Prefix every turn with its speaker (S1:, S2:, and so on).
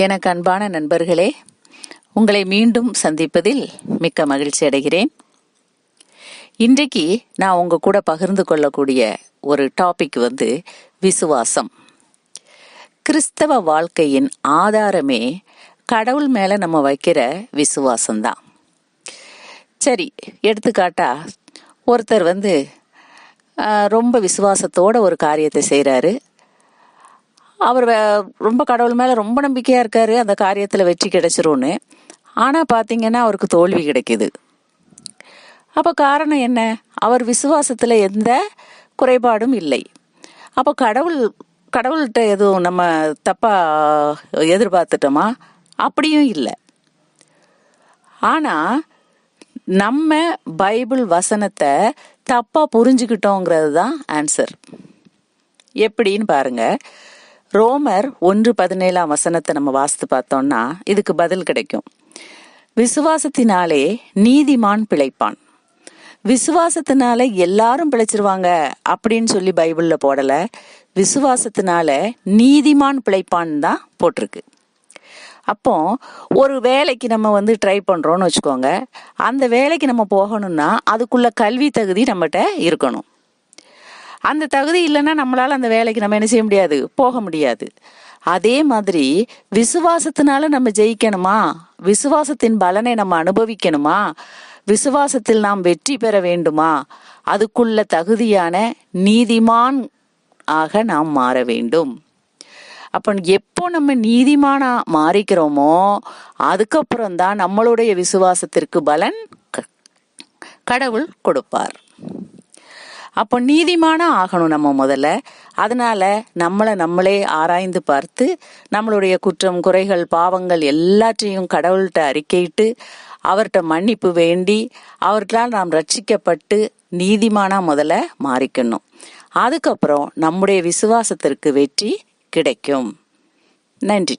S1: எனக்கு அன்பான நண்பர்களே உங்களை மீண்டும் சந்திப்பதில் மிக்க மகிழ்ச்சி அடைகிறேன். இன்றைக்கு நான் உங்க கூட பகிர்ந்து கொள்ளக்கூடிய ஒரு டாபிக் வந்து விசுவாசம். கிறிஸ்தவ வாழ்க்கையின் ஆதாரமே கடவுள் மேல நம்ம வைக்கிற விசுவாசம்தான். சரி எடுத்துக்காட்டா ஒருத்தர் வந்து ரொம்ப விசுவாசத்தோட ஒரு காரியத்தை செய்கிறாரு அவர் வே- ரொம்ப கடவுள் மேலே ரொம்ப நம்பிக்கையாக இருக்காரு. அந்த காரியத்தில் வெற்றி கிடைச்சிரும்னு. ஆனால் பார்த்தீங்கன்னா அவருக்கு தோல்வி கிடைக்குது. அப்போ காரணம் என்ன? அவர் விசுவாசத்தில் எந்த குறைபாடும் இல்லை. அப்போ கடவுள் கடவுள்கிட்ட எதுவும் நம்ம தப்பாக எதிர்பார்த்துட்டோமா? அப்படியும் இல்லை. ஆனால் நம்ம பைபிள் வசனத்தை தப்பாக புரிஞ்சுக்கிட்டோங்கிறது தான் ஆன்சர். எப்படின்னு பாருங்கள் ரோமர் ஒன்று பதினேழாம் வசனத்தை நம்ம வாசித்து பார்த்தோம்னா இதுக்கு பதில் கிடைக்கும். விசுவாசத்தினாலே நீதிமான் பிழைப்பான். விசுவாசத்தினால எல்லாரும் பிழைச்சிருவாங்க அப்படின்னு சொல்லி பைபிள்ல போடல. விசுவாசத்தினால நீதிமான் பிழைப்பான் தான் போட்டிருக்கு. அப்போ ஒரு வேலைக்கு நம்ம வந்து ட்ரை பண்ணுறோன்னு வச்சுக்கோங்க. அந்த வேலைக்கு நம்ம போகணும்னா அதுக்குள்ள கல்வி தகுதி நம்மகிட்ட இருக்கணும். அந்த தகுதி இல்லைன்னா நம்மளால அந்த வேலைக்கு நம்ம என்ன செய்ய முடியாது? போக முடியாது. அதே மாதிரி விசுவாசத்தினால நம்ம ஜெயிக்கணுமா? விசுவாசத்தின் பலனை நம்ம அனுபவிக்கணுமா? விசுவாசத்தில் நாம் வெற்றி பெற வேண்டுமா? அதுக்குள்ள தகுதியான நீதிமான் ஆக நாம் மாற வேண்டும். அப்போ எப்போ நம்ம நீதிமானா மாறிக்கிறோமோ அதுக்கப்புறம் தான் நம்மளுடைய விசுவாசத்திற்கு பலன் க- கடவுள் கொடுப்பார். அப்போ நீதிமானா ஆகணும் நம்ம முதல்ல. அதனால நம்மளை நம்மளே ஆராய்ந்து பார்த்து நம்மளுடைய குற்றம் குறைகள் பாவங்கள் எல்லாற்றையும் கடவுள்கிட்ட அறிக்கையிட்டு அவர்கிட்ட மன்னிப்பு வேண்டி அவர்களால் நாம் ரட்சிக்கப்பட்டு நீதிமானா முதல்ல மாறிக்கணும். அதுக்கப்புறம் நம்முடைய விசுவாசத்திற்கு வெற்றி கிடைக்கும். நன்றி.